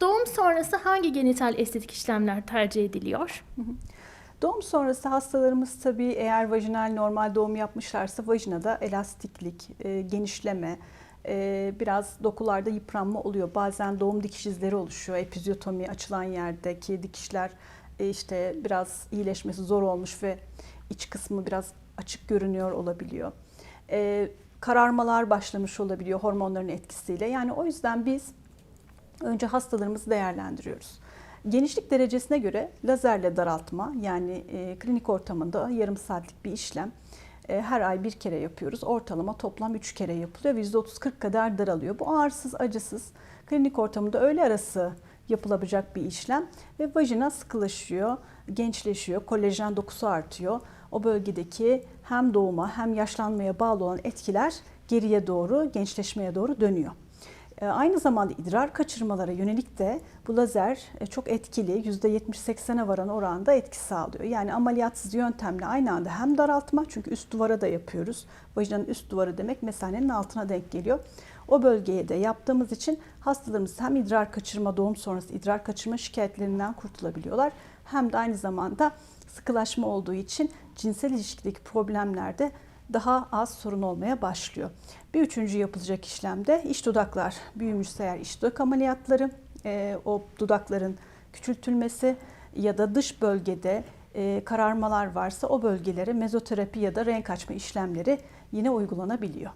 Doğum sonrası hangi genital estetik işlemler tercih ediliyor? Doğum sonrası hastalarımız tabii eğer vajinal normal doğum yapmışlarsa vajinada elastiklik, e, genişleme, e, biraz dokularda yıpranma oluyor. Bazen doğum dikiş izleri oluşuyor. Epizyotomi açılan yerdeki dikişler e, işte biraz iyileşmesi zor olmuş ve iç kısmı biraz açık görünüyor olabiliyor. Kararmalar başlamış olabiliyor hormonların etkisiyle. Yani o yüzden biz önce hastalarımızı değerlendiriyoruz. Genişlik derecesine göre lazerle daraltma yani e, klinik ortamında yarım saatlik bir işlem e, her ay bir kere yapıyoruz. Ortalama toplam 3 kere yapılıyor ve %30-40 kadar daralıyor. Bu ağırsız, acısız klinik ortamında öğle arası yapılabilecek bir işlem ve vajina sıkılaşıyor, gençleşiyor, kolajen dokusu artıyor. O bölgedeki hem doğuma hem yaşlanmaya bağlı olan etkiler geriye doğru, gençleşmeye doğru dönüyor. E, Aynı zamanda idrar kaçırmalara yönelik de bu lazer e, çok etkili %70-80'e varan oranda etki sağlıyor. Yani ameliyatsız yöntemle aynı anda hem daraltma çünkü üst duvara da yapıyoruz. Vajinanın üst duvarı demek mesanenin altına denk geliyor. O bölgeye de yaptığımız için hastalarımız hem idrar kaçırma doğum sonrası idrar kaçırma şikayetlerinden kurtulabiliyorlar. Hem de aynı zamanda sıkılaşma olduğu için cinsel ilişkideki problemlerde daha az sorun olmaya başlıyor. Bir üçüncü yapılacak işlemde iç dudaklar büyümüşse eğer iç dudak ameliyatları, e, o dudakların küçültülmesi ya da dış bölgede e, kararmalar varsa o bölgelere mezoterapi ya da renk açma işlemleri yine uygulanabiliyor.